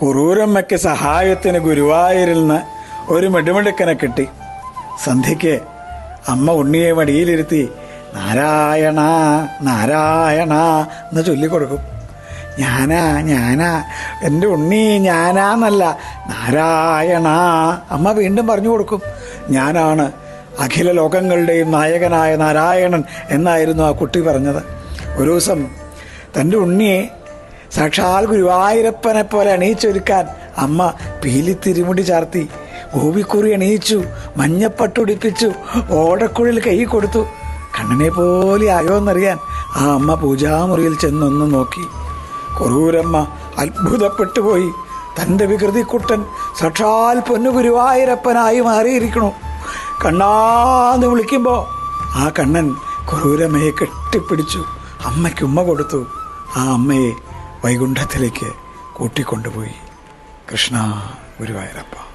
കുറൂരമ്മയ്ക്ക് സഹായത്തിന് ഗുരുവായൂരിൽ നിന്ന് ഒരു മെടുമെടുക്കനെ കിട്ടി. സന്ധ്യയ്ക്ക് അമ്മ ഉണ്ണിയെ മടിയിലിരുത്തി നാരായണ നാരായണ എന്ന് ചൊല്ലിക്കൊടുക്കും. ഞാനാ ഞാനാ എന്റെ ഉണ്ണി ഞാനാന്നല്ല നാരായണ അമ്മ വീണ്ടും പറഞ്ഞു കൊടുക്കും. ഞാനാണ് അഖില ലോകങ്ങളുടെയും നായകനായ നാരായണൻ എന്നായിരുന്നു ആ കുട്ടി പറഞ്ഞത്. ഒരു ദിവസം തന്റെ ഉണ്ണിയെ സാക്ഷാൽ ഗുരുവായൂരപ്പനെ പോലെ അണിയിച്ചൊരുക്കാൻ അമ്മ പീലി തിരുമുടി ചാർത്തി. ഗോപിക്കുറി അണിയിച്ചു മഞ്ഞപ്പട്ടുടിപ്പിച്ചു ഓടക്കുഴൽ കൈ കൊടുത്തു. കണ്ണനെ പോലെ ആയോ എന്നറിയാൻ ആ അമ്മ പൂജാമുറിയിൽ ചെന്നൊന്ന് നോക്കി. കുറൂരമ്മ അത്ഭുതപ്പെട്ടു പോയി തന്റെ വികൃതിക്കുട്ടൻ സാക്ഷാൽ പൊന്നു ഗുരുവായൂരപ്പനായി മാറിയിരിക്കണു കണ്ണാന്ന് വിളിക്കുമ്പോൾ ആ കണ്ണൻ കുറൂരമ്മയെ കെട്ടിപ്പിടിച്ചു. അമ്മയ്ക്കുമ്മ കൊടുത്തു. ആ അമ്മയെ വൈകുണ്ഠത്തിലേക്ക് കൂട്ടിക്കൊണ്ടുപോയി. കൃഷ്ണ ഗുരുവായൂരപ്പ.